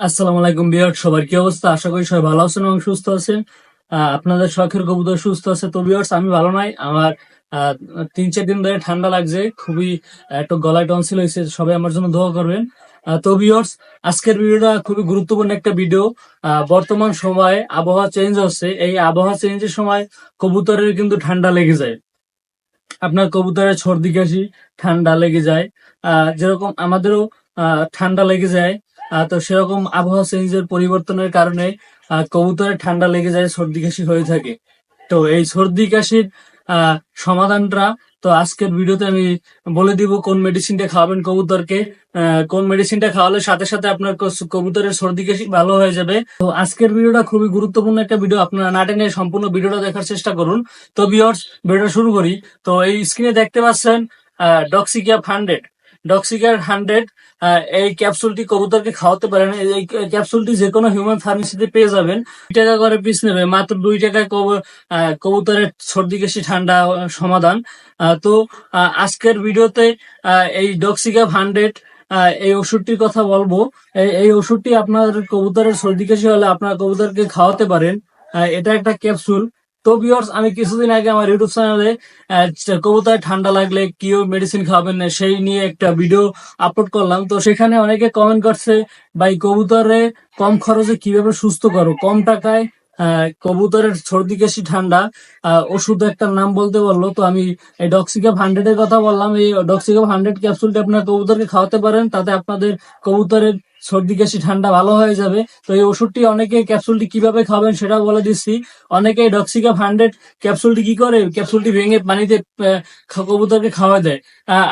আসসালামু আলাইকুম বিয়ার্ড সবার কি অবস্থা? আশা করি সবাই ভালো আছেন এবং সুস্থ আছেন। আপনাদের শখের কবুতর সুস্থ আছে তো বিয়ার্স আমি ভালো নাই। আমার তিন চার দিন ধরে ঠান্ডা লাগছে খুবই একটু গলায় টনসিল হয়েছে সবাই আমার জন্য দোয়া করবেন। তো বিয়ার্স আজকের ভিডিওটা খুবই গুরুত্বপূর্ণ একটা ভিডিও বর্তমান সময়ে আবহাওয়া চেঞ্জ হচ্ছে এই আবহাওয়া চেঞ্জের সময় কবুতরের কিন্তু ঠান্ডা লেগে যায়। আপনার কবুতরের সর্দি কাশি ঠান্ডা লেগে যায়। আহ, যেরকম আমাদেরও ঠান্ডা লেগে যায়। তো সেরকম আবহাওয়া চেঞ্জের পরিবর্তনের কারণে কবুতরের ঠান্ডা লেগে যায়, সর্দি কাশি হয়ে থাকে। তো এই সর্দি কাশির সমাধানটা তো আজকের ভিডিওতে আমি বলে দিব কোন মেডিসিনটা খাওয়াবেন কবুতরকে। কোন মেডিসিনটা খাওয়ালে সাথে সাথে আপনার কবুতরের সর্দি কাশি ভালো হয়ে যাবে। তো আজকের ভিডিওটা খুবই গুরুত্বপূর্ণ একটা ভিডিও। আপনারা না টেনে সম্পূর্ণ ভিডিওটা দেখার চেষ্টা করুন। তো বিয়ার্স ভিডিওটা শুরু করি। তো এই স্ক্রিনে দেখতে পাচ্ছেন ডক্সিকিয়া হান্ড্রেড ডক্সিকার হান্ড্রেড এই ক্যাপসুলটি কবুতরকে খাওয়াতে পারেন এই ক্যাপসুলটি যে কোনো হিউম্যান ফার্মেসিতে পেয়ে যাবেন। দুই টাকা করে পিস নেবে, মাত্র দুই টাকায় কবুতরের সর্দি কাশি, ঠান্ডা সমাধান। তো আজকের ভিডিওতে এই ডক্সিকাপ হান্ড্রেড এই ওষুধটির কথা বলব। এই ওষুধটি আপনার কবুতরের সর্দি কাশি হলে আপনার কবুতরকে খাওয়াতে পারেন। এটা একটা ক্যাপসুল তো ভিউয়ার্স আমি কিছুদিন আগে আমার ইউটিউব চ্যানেলে কবুতর ঠান্ডা লাগলে কিও মেডিসিন খাবেন না, সেই নিয়ে একটা ভিডিও আপলোড করলাম। তো সেখানে অনেকে কমেন্ট করছে, ভাই, কবুতরে কম খরচে কীভাবে সুস্থ করো কম টাকায় কবুতরের সর্দি, কাশি, ঠান্ডা ওষুধ একটা নাম বলতে বলল। তো আমি এই ডক্সিকাপ হান্ড্রেড এর কথা বললাম। এই ডক্সিকাপ হান্ড্রেড ক্যাপসুলটি আপনার কবুতরকে খাওয়াতে পারেন, তাতে আপনাদের কবুতরের সর্দি কাশি, ঠান্ডা ভালো হয়ে যাবে। তো এই ওষুধটি অনেকে ক্যাপসুলটি কীভাবে খাবেন সেটা বলে দিচ্ছি। অনেকে ডক্সিকাপ হান্ড্রেড ক্যাপসুলটি কি করে? ক্যাপসুলটি ভেঙে পানিতে কবুতরকে খাওয়া দেয়।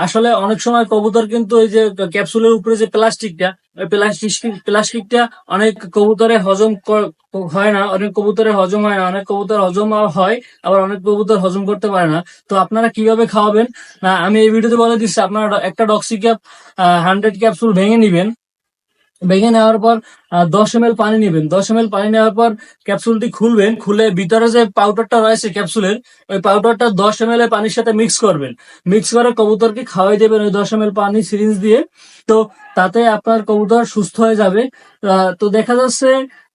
আসলে অনেক সময় কবুতর কিন্তু ওই যে ক্যাপসুলের উপরে যে প্লাস্টিকটা প্লাস্টিক, প্লাস্টিকটা অনেক কবুতরে হজম হয় না। অনেক কবুতরে হজম হয় না। অনেক কবুতর হজম হয়, আবার অনেক কবুতর হজম করতে পারে না। তো আপনারা কীভাবে খাওয়াবেন? না, আমি এই ভিডিওতে বলে দিচ্ছি, আপনারা একটা ডক্সিক্যাপ হান্ড্রেড ক্যাপসুল ভেঙে নিবেন। ভেঙে নেওয়ার পর দশ এম পানি নেবেন। দশ এম পানি নেওয়ার পর ক্যাপসুলটি খুলবেন, খুলে ভিতরে যে পাউডারটা রয়েছে ক্যাপসুলের ওই পাউডারটা দশ এম পানির সাথে মিক্স করবেন। মিক্স করে কবুতরকে খাওয়াই দেবেন ওই দশ এম পানি সিরিঞ্জ দিয়ে। তো তাতে আপনার কবুতর সুস্থ হয়ে যাবে। তো দেখা যাচ্ছে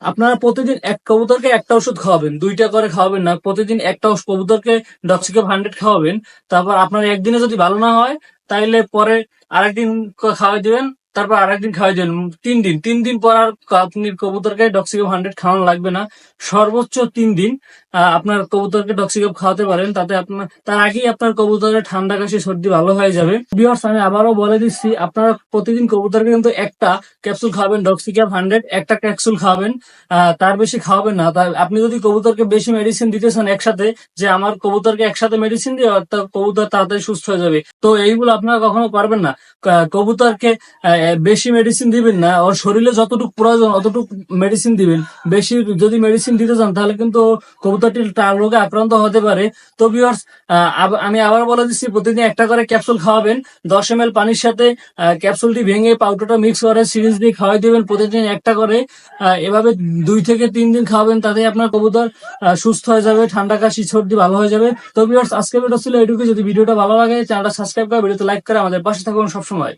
আপনারা প্রতিদিন এক কবুতরকে একটা ওষুধ খাওয়াবেন, দুইটা করে খাওয়াবেন না। প্রতিদিন একটা কবুতরকে ডক্সিকাপ হান্ড্রেড খাওয়াবেন। তারপর আপনার একদিনে যদি ভালো না হয়, তাইলে পরে আরেকদিন খাওয়াই দিবেন। তারপর আরেকদিন খাওয়াই দেবেন তিন দিন। তিন দিন পর আর আপনি কবুতরকে ডক্সিকাপ হান্ড্রেড খাওয়ানো লাগবে না। সর্বোচ্চ তিন দিন আপনার কবুতরকে ডক্সিকাপ খাওয়াতে পারেন। তাতে আপনার, তার আগেই আপনার কবুতরের ঠান্ডা কাশি, সর্দি ভালো হয়ে যাবে। বিয়ার্স আমি আবারও বলে দিচ্ছি, আপনারা প্রতিদিন কবুতরকে কিন্তু একটা ক্যাপসুল খাবেন ডক্সিকাপ হান্ড্রেড একটা ক্যাপসুল খাবেন তার বেশি খাওয়াবেন না। তাই আপনি যদি কবুতরকে বেশি মেডিসিন দিতে চান একসাথে, যে আমার কবুতরকে একসাথে মেডিসিন দিয়ে কবুতর তাড়াতাড়ি সুস্থ হয়ে যাবে। তো এইগুলো আপনারা কখনো পারবেন না। কবুতরকে বেশি মেডিসিন দিবেন না, ওর শরীরে যতটুকু প্রয়োজন, অতটুকু মেডিসিন দিবেন। বেশি যদি মেডিসিন দিতে চান, তাহলে কিন্তু কবুতরটি তার রোগে আক্রান্ত হতে পারে। তো ভিউয়ার্স আমি আবার বলে দিচ্ছি, প্রতিদিন একটা করে ক্যাপসুল খাওয়াবেন। দশ এম পানির সাথে ক্যাপসুলটি ভেঙে পাউডারটা মিক্স করে সিরিজ দিয়ে খাওয়াই দিবেন প্রতিদিন একটা করে। এভাবে দুই থেকে তিন দিন খাওয়াবেন, তাতে আপনার কবুতর সুস্থ হয়ে যাবে, ঠান্ডা কাশি, সর্দি ভালো হয়ে যাবে। তো ভিউয়ার্স আজকে ভিডিও ছিল এটুকু যদি ভিডিওটা ভালো লাগে চ্যানেলটা সাবস্ক্রাইব করে ভিডিওতে লাইক করে আমাদের পাশে থাকুন সবসময়।